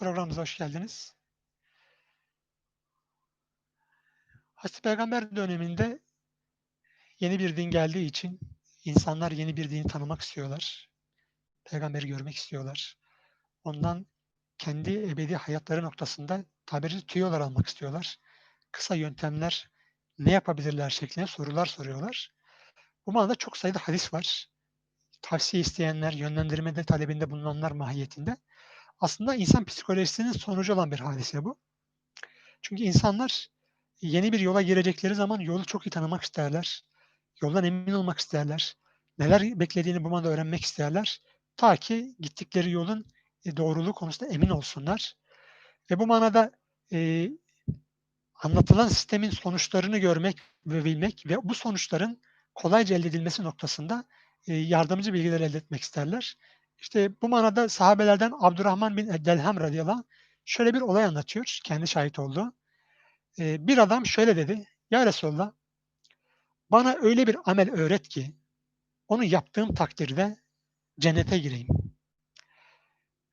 Programımıza hoş geldiniz. Hazreti Peygamber döneminde yeni bir din geldiği için insanlar yeni bir dini tanımak istiyorlar. Peygamberi görmek istiyorlar. Ondan kendi ebedi hayatları noktasında tabiri tüyolar almak istiyorlar. Kısa yöntemler ne yapabilirler şeklinde sorular soruyorlar. Bu manada çok sayıda hadis var. Tavsiye isteyenler, yönlendirmede talebinde bulunanlar mahiyetinde. Aslında insan psikolojisinin sonucu olan bir hadise bu. Çünkü insanlar yeni bir yola girecekleri zaman yolu çok iyi tanımak isterler. Yoldan emin olmak isterler. Neler beklediğini bu manada öğrenmek isterler. Ta ki gittikleri yolun e, doğruluğu konusunda emin olsunlar. Ve bu manada e, anlatılan sistemin sonuçlarını görmek ve bilmek ve bu sonuçların kolayca elde edilmesi noktasında e, yardımcı bilgiler elde etmek isterler. İşte bu manada sahabelerden Abdurrahman bin Delhem radıyallahu şöyle bir olay anlatıyor. Kendi şahit olduğu. E, bir adam şöyle dedi. Ya Resulallah bana öyle bir amel öğret ki onu yaptığım takdirde cennete gireyim.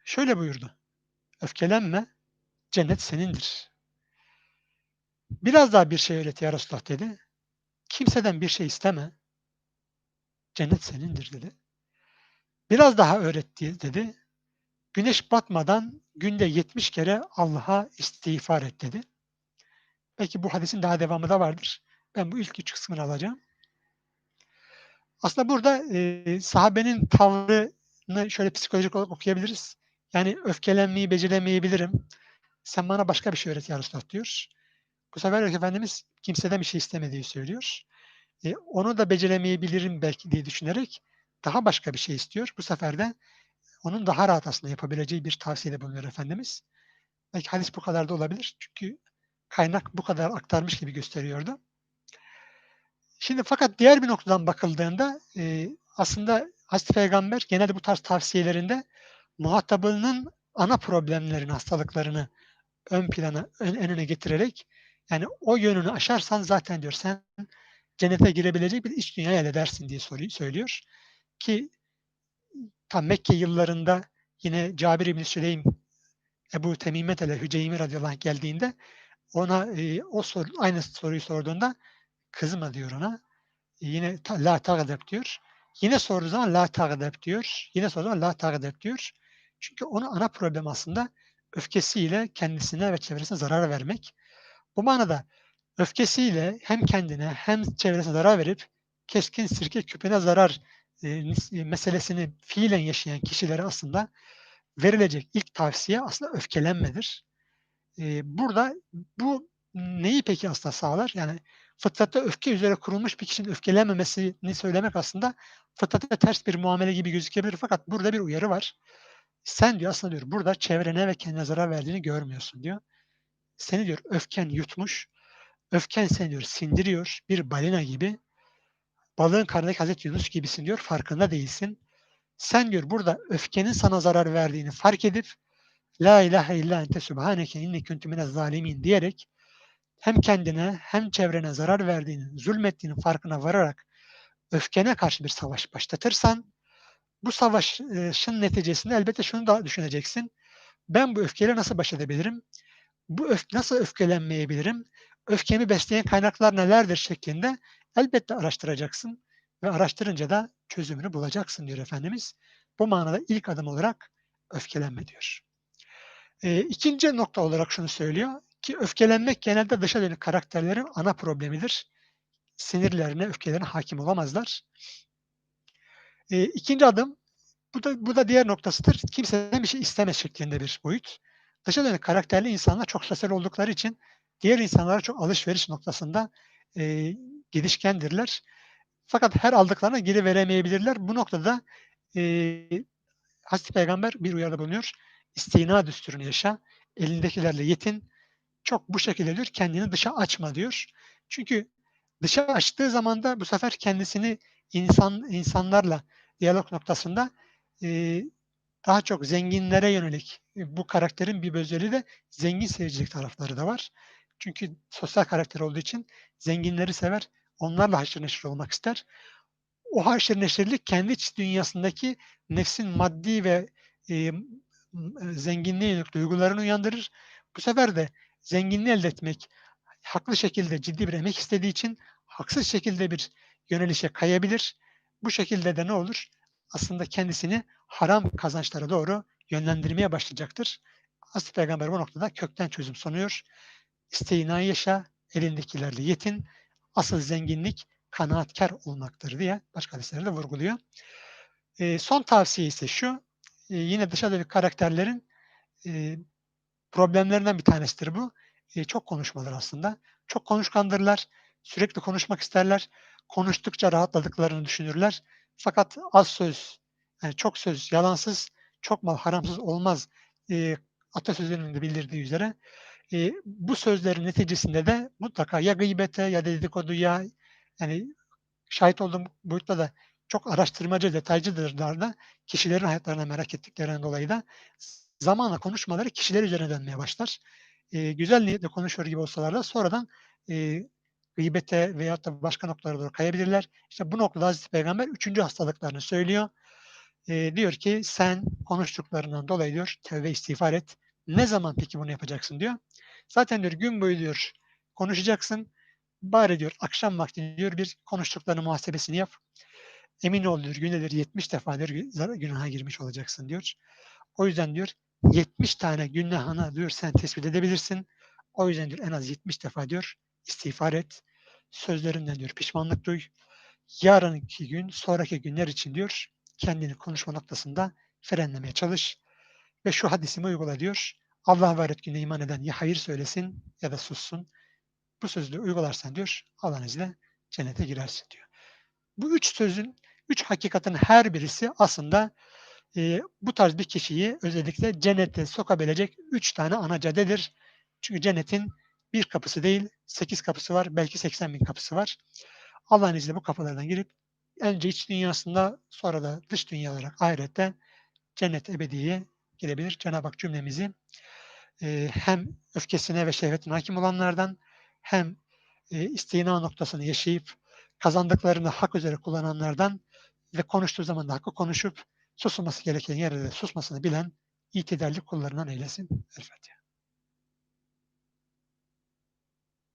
Şöyle buyurdu. Öfkelenme, cennet senindir. Biraz daha bir şey öğret ya Resulullah dedi. Kimseden bir şey isteme. Cennet senindir dedi. Biraz daha öğret dedi. Güneş batmadan günde 70 kere Allah'a istiğfar et dedi. Belki bu hadisin daha devamı da vardır. Ben bu ilk üç kısmını alacağım. Aslında burada e, sahabenin tavrını şöyle psikolojik olarak okuyabiliriz. Yani öfkelenmeyi beceremeyebilirim. Sen bana başka bir şey öğret ya Resulullah diyor. Bu sefer Efendimiz kimseden bir şey istemediği söylüyor. E, onu da beceremeyebilirim belki diye düşünerek daha başka bir şey istiyor. Bu sefer de onun daha rahat aslında yapabileceği bir tavsiyede bulunuyor Efendimiz. Belki hadis bu kadar da olabilir. Çünkü kaynak bu kadar aktarmış gibi gösteriyordu. Şimdi fakat diğer bir noktadan bakıldığında e, aslında Hazreti Peygamber genelde bu tarz tavsiyelerinde muhatabının ana problemlerini, hastalıklarını ön plana, ön, önüne getirerek yani o yönünü aşarsan zaten diyor sen cennete girebilecek bir iç dünya elde edersin diye soruyu söylüyor. Ki tam Mekke yıllarında yine Cabir İbni Süleym Ebu Temimet ile Hüceymi radıyallahu anh geldiğinde ona e, o soru, aynı soruyu sorduğunda kızma diyor ona. E, yine ta, la tağdeb diyor. Yine sorduğu zaman la tağdeb diyor. Yine sorduğu zaman la tağdeb diyor. Çünkü onun ana problem aslında öfkesiyle kendisine ve çevresine zarar vermek. Bu manada öfkesiyle hem kendine hem çevresine zarar verip keskin sirke küpüne zarar e, meselesini fiilen yaşayan kişilere aslında verilecek ilk tavsiye aslında öfkelenmedir. E, burada bu neyi peki aslında sağlar? Yani fıtratta öfke üzere kurulmuş bir kişinin öfkelenmemesini söylemek aslında fıtrata ters bir muamele gibi gözükebilir. Fakat burada bir uyarı var. Sen diyor aslında diyor burada çevrene ve kendine zarar verdiğini görmüyorsun diyor. Seni diyor öfken yutmuş. Öfken seni diyor sindiriyor. Bir balina gibi. Balığın karnındaki Hazreti Yunus gibisin diyor. Farkında değilsin. Sen diyor burada öfkenin sana zarar verdiğini fark edip La ilahe illa ente subhaneke inni kuntu minez zalimin diyerek hem kendine hem çevrene zarar verdiğinin, zulmettiğinin farkına vararak öfkene karşı bir savaş başlatırsan bu savaşın neticesinde elbette şunu da düşüneceksin. Ben bu öfkeyle nasıl baş edebilirim? Bu öf nasıl öfkelenmeyebilirim? Öfkemi besleyen kaynaklar nelerdir şeklinde elbette araştıracaksın ve araştırınca da çözümünü bulacaksın diyor Efendimiz. Bu manada ilk adım olarak öfkelenme diyor. E, ikinci nokta olarak şunu söylüyor ki öfkelenmek genelde dışa dönük karakterlerin ana problemidir. Sinirlerine, öfkelerine hakim olamazlar. E, ikinci adım, bu da, bu da diğer noktasıdır. Kimseden bir şey isteme şeklinde bir boyut. Dışa dönük karakterli insanlar çok sosyal oldukları için diğer insanlara çok alışveriş noktasında e, gelişkendirler. Fakat her aldıklarına geri veremeyebilirler. Bu noktada e, Hazreti Peygamber bir uyarıda bulunuyor. İstina düsturunu yaşa, elindekilerle yetin. Çok bu şekilde diyor, kendini dışa açma diyor. Çünkü dışa açtığı zaman da bu sefer kendisini insan insanlarla diyalog noktasında e, daha çok zenginlere yönelik e, bu karakterin bir özelliği de zengin sevicilik tarafları da var. Çünkü sosyal karakter olduğu için zenginleri sever, onlarla haşır neşir olmak ister. O haşır neşirlik kendi iç dünyasındaki nefsin maddi ve e, zenginliğe yönelik duygularını uyandırır. Bu sefer de zenginliği elde etmek haklı şekilde ciddi bir emek istediği için haksız şekilde bir yönelişe kayabilir. Bu şekilde de ne olur? Aslında kendisini haram kazançlara doğru yönlendirmeye başlayacaktır. Hazreti Peygamber bu noktada kökten çözüm sunuyor. İsteğinden yaşa, elindekilerle yetin. Asıl zenginlik kanaatkar olmaktır diye başka hadislerde vurguluyor. Eee, son tavsiye ise şu, eee, yine dışa dönük karakterlerin, eee, problemlerinden bir tanesidir bu. Eee, çok konuşmalar aslında. Çok konuşkandırlar, sürekli konuşmak isterler, konuştukça rahatladıklarını düşünürler. Fakat az söz, yani çok söz yalansız, çok mal haramsız olmaz, eee, atasözünün de bildirdiği üzere. Eee, bu sözlerin neticesinde de mutlaka ya gıybete ya dedikoduya, yani şahit olduğum boyutta da çok araştırmacı, detaycıdırlar da kişilerin hayatlarını merak ettiklerinden dolayı da zamanla konuşmaları kişiler üzerine dönmeye başlar. Eee, güzel niyetle konuşuyor gibi olsalar da sonradan, eee, gıybete veyahut da başka noktalara doğru kayabilirler. İşte bu noktada Hazreti Peygamber 3. hastalıklarını söylüyor. Eee, diyor ki sen konuştuklarından dolayı diyor tevbe istiğfar et. Ne zaman peki bunu yapacaksın diyor. Zaten diyor gün boyu diyor konuşacaksın. Bari diyor akşam vakti diyor bir konuştuklarının muhasebesini yap. Emin ol diyor günde diyor 70 defa diyor günaha girmiş olacaksın diyor. O yüzden diyor 70 tane günahını diyor sen tespit edebilirsin. O yüzden diyor en az 70 defa diyor istiğfar et. Sözlerinden diyor pişmanlık duy. Yarınki gün, sonraki günler için diyor kendini konuşma noktasında frenlemeye çalış ve şu hadisimi uygula diyor. Allah ve ahiret gününe iman eden ya hayır söylesin ya da sussun. Bu sözü uygularsan diyor Allah'ın izniyle cennete girersin diyor. Bu üç sözün, üç hakikatin her birisi aslında eee, bu tarz bir kişiyi özellikle cennete sokabilecek üç tane ana caddedir. Çünkü cennetin bir kapısı değil, sekiz kapısı var, belki 80 bin kapısı var. Allah'ın izniyle bu kapılardan girip önce iç dünyasında sonra da dış dünya olarak ahirette cennet ebediye girebilir. Cenab-ı Hak cümlemizi eee, hem öfkesine ve şehvetine hakim olanlardan hem eee, istina noktasını yaşayıp kazandıklarını hak üzere kullananlardan ve konuştuğu zaman da hakkı konuşup susulması gereken yerde de susmasını bilen itidalli kullarından eylesin. El Fatiha.